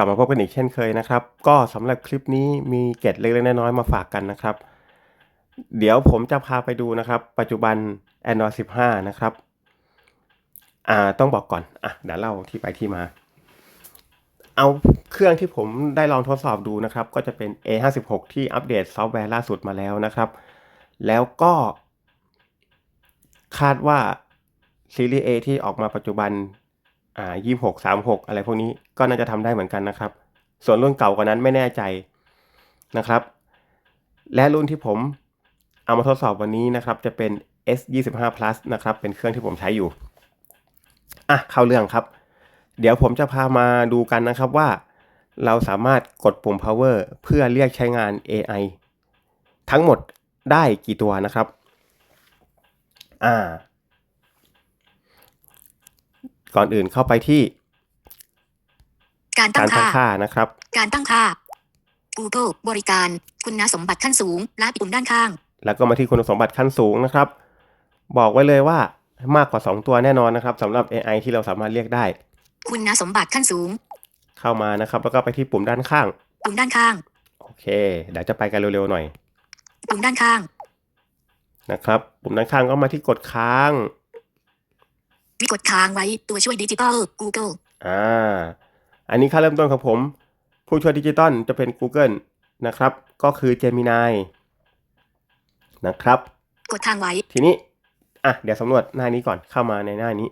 ลับมาพบกันอีกเช่นเคยนะครับ ก็สำหรับคลิปนี้มีเกร็ดเล็กๆน้อยๆมาฝากกันนะครับ เดี๋ยวผมจะพาไปดูนะครับ ปัจจุบัน Android 15 นะครับอ่าต้องบอกก่อนอะเดี๋ยวเล่าที่ไปที่มา เอาเครื่องที่ผมได้ลองทดสอบดูนะครับ ก็จะเป็น A56 ที่อัปเดตซอฟต์แวร์ล่าสุดมาแล้วนะครับ แล้วก็คาดว่าซีรีส์ A ที่ออกมาปัจจุบัน อ่ายี่หกสามหกอะไรพวกนี้ก็น่าจะทำได้เหมือนกันนะครับ ส่วนรุ่นเก่ากว่านั้นไม่แน่ใจนะครับ และรุ่นที่ผมเอามาทดสอบวันนี้นะครับ จะเป็น S 2 5 plus นะครับ เป็นเครื่องที่ผมใช้อยู่ อะ เข้าเรื่องครับ เดี๋ยวผมจะพามาดูกันนะครับว่า เราสามารถกดปุ่ม power เพื่อเรียกใช้งาน AI ทั้งหมดได้กี่ตัวนะครับ อ่า ก่อนอื่นเข้าไปที่ การตั้กางรตั้ค่างค่านะครับ การตั้งค่า Google บริการ คุณสมบัติขั้นสูงและปุ่มด้านข้าง แล้วก็มาที่คุณสมบัติขั้นสูงนะครับ บอกไว้เลยว่ามากกว่า 2 ตัวแน่นอนนะครับสำหรับ AI ที่เราสามารถเรียกได้ คุณสมบัติขั้นสูง เข้ามานะครับ แล้วก็ไปที่ปุ่มด้านข้าง ปุ่มด้านข้าง โอเค เดี๋ยวจะไปกันเร็วๆหน่อย ปุ่มด้านข้าง นะครับ ปุ่มด้านข้างก็มาที่กดค้างวิ กดค้างไว้ตัวช่วยดิจิตอล Google อ่า อันนี้ค่าเริ่มต้นของผม ผู้ช่วยดิจิตอลจะเป็น Google นะครับ ก็คือ Gemini นะครับ กดทางไว้ ทีนี้ อะ เดี๋ยวสำรวจหน้านี้ก่อนเข้ามาในหน้านี้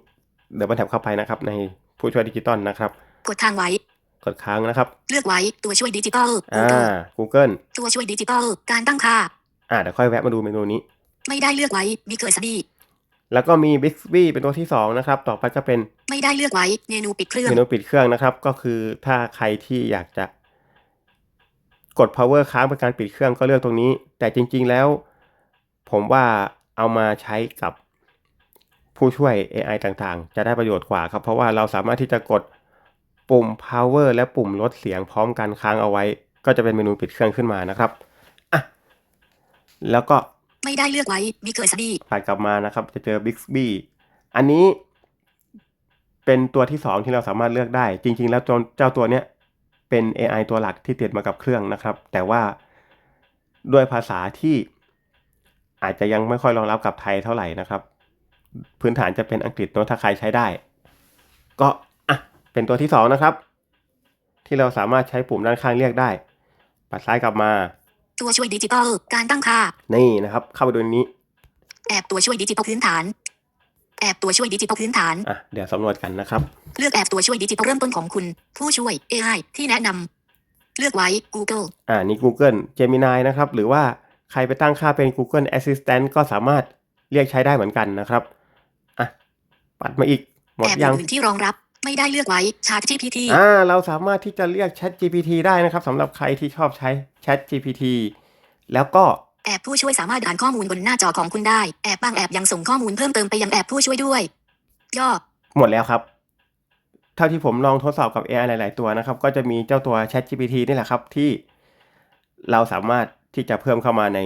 เดี๋ยวบันแท็บเข้าไปนะครับ ในผู้ช่วยดิจิตอลนะครับ กดทางไว้ กดค้างนะครับ เลือกไว้ตัวช่วยดิจิตอลอ่า Google Google ตัวช่วยดิจิตอลการตั้งค่า อ่าเดี๋ยวค่อยแวะมาดูเมนูนี้ ไม่ได้เลือกไว้มีเกิดสดี แล้วก็มี Bixby เป็นตัวที่2นะครับ ต่อไปก็เป็นไม่ได้เลือกไว้เมนูปิดเครื่องเมนูปิดเครื่องนะครับ ก็คือถ้าใครที่อยากจะกด power ค้างเป็นการปิดเครื่องก็เลือกตรงนี้ แต่จริงๆแล้ว ผมว่าเอามาใช้กับผู้ช่วย AI ต่างๆ จะได้ประโยชน์กว่าครับ เพราะว่าเราสามารถที่จะกดปุ่ม power และปุ่มลดเสียงพร้อมกันค้างเอาไว้ ก็จะเป็นเมนูปิดเครื่องขึ้นมานะครับอะแล้วก็ ไม่ได้เลือกไว้มีเกิดสดีผ่านกลับมานะครับ จะเจอ Bixby อันนี้เป็นตัวที่ 2 ที่เราสามารถเลือกได้ จริง ๆ แล้วเจ้าตัวเนี้ยเป็น AI ตัวหลักที่ติดมากับเครื่องนะครับ แต่ว่าด้วยภาษาที่อาจจะยังไม่ค่อยรองรับกับไทยเท่าไหร่นะครับ พื้นฐานจะเป็นอังกฤษเนอะถ้าใครใช้ได้ ก็อะเป็นตัวที่ 2 นะครับ ที่เราสามารถใช้ปุ่มด้านข้างเรียกได้ ปัดซ้ายกลับมา ตัวช่วยดิจิตอลการตั้งค่า นี่นะครับ เข้าไปดูในนี้ แอบตัวช่วยดิจิตอลพื้นฐานแอบตัวช่วยดิจิตอลพื้นฐาน อะ เดี๋ยวสำรวจกันนะครับ เลือกแอบตัวช่วยดิจิตอลเริ่มต้นของคุณ ผู้ช่วย AI ที่แนะนำ เลือกไว้ Google อ่า นี่ Google Gemini นะครับ หรือว่าใครไปตั้งค่าเป็น Google Assistant ก็สามารถเรียกใช้ได้เหมือนกันนะครับ อะ ปัดมาอีก หมดแอบยังอื่นที่รองรับ ไม่ได้เลือกไว้ Chat GPT อ่าเราสามารถที่จะเรียก Chat GPT ได้นะครับสำหรับใครที่ชอบใช้ Chat GPT แล้วก็แอบผู้ช่วยสามารถอ่านข้อมูลบนหน้าจอของคุณได้ แอบบางแอบยังส่งข้อมูลเพิ่มเติมไปยังแอบผู้ช่วยด้วย ย่อ หมดแล้วครับ เท่าที่ผมลองทดสอบกับ AI หลาย ๆ ตัวนะครับ ก็จะมีเจ้าตัว Chat GPT นี่แหละครับที่เราสามารถที่จะเพิ่มเข้ามาใน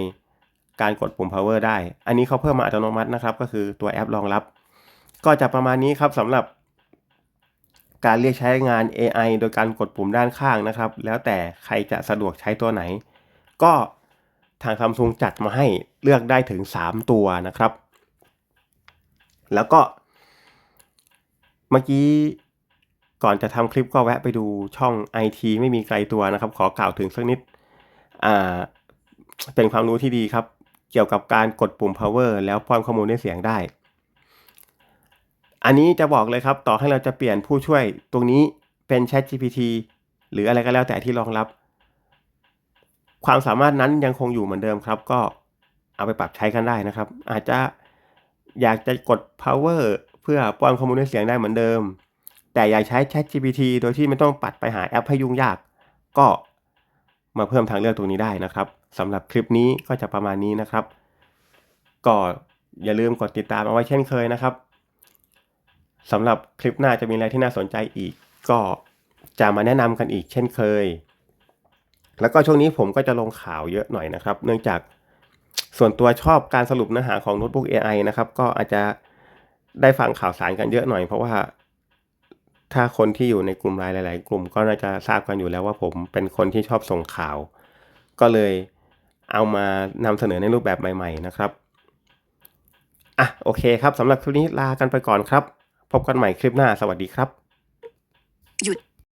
การกดปุ่ม power ได้ อันนี้เขาเพิ่มมาอัตโนมัตินะครับ ก็คือตัวแอปรองรับ ก็จะประมาณนี้ครับสำหรับ การเรียกใช้งาน AI โดยการกดปุ่มด้านข้างนะครับ แล้วแต่ใครจะสะดวกใช้ตัวไหน ก็ทางซัมซุงจัดมาให้เลือกได้ถึง 3 ตัวนะครับ แล้วก็ เมื่อกี้ก่อนจะทำคลิปก็แวะไปดูช่อง IT ไม่มีไกลตัวนะครับ ขอกล่าวถึงสักนิดอ่าเป็นความรู้ที่ดีครับ เกี่ยวกับการกดปุ่ม power แล้วป้อนข้อมูลด้วยเสียงได้ อันนี้จะบอกเลยครับ ต่อให้เราจะเปลี่ยนผู้ช่วยตรงนี้เป็น Chat GPT หรืออะไรก็แล้วแต่ที่รองรับ ความสามารถนั้นยังคงอยู่เหมือนเดิมครับ ก็เอาไปปรับใช้กันได้นะครับ อาจจะอยากจะกด power เพื่อป้อนข้อมูลด้วยเสียงได้เหมือนเดิม แต่อยากใช้ Chat GPT โดยที่ไม่ต้องปัดไปหาแอปให้ยุ่งยาก ก็มาเพิ่มทางเลือกตรงนี้ได้นะครับสำหรับคลิปนี้ก็จะประมาณนี้นะครับ ก็อย่าลืมกดติดตามเอาไว้เช่นเคยนะครับ สำหรับคลิปหน้าจะมีอะไรที่น่าสนใจอีก ก็จะมาแนะนำกันอีกเช่นเคย แล้วก็ช่วงนี้ผมก็จะลงข่าวเยอะหน่อยนะครับ เนื่องจากส่วนตัวชอบการสรุปเนื้อหาของโน้ตบุ๊ก AI นะครับ ก็อาจจะได้ฟังข่าวสารกันเยอะหน่อย เพราะว่าถ้าคนที่อยู่ในกลุ่มไลน์หลาย ๆ กลุ่มก็น่าจะทราบกันอยู่แล้วว่าผมเป็นคนที่ชอบส่งข่าว ก็เลยเอามานำเสนอในรูปแบบใหม่ ๆ นะครับอะโอเคครับสำหรับคลิปนี้ลากันไปก่อนครับ พบกันใหม่คลิปหน้าสวัสดีครับ หยุด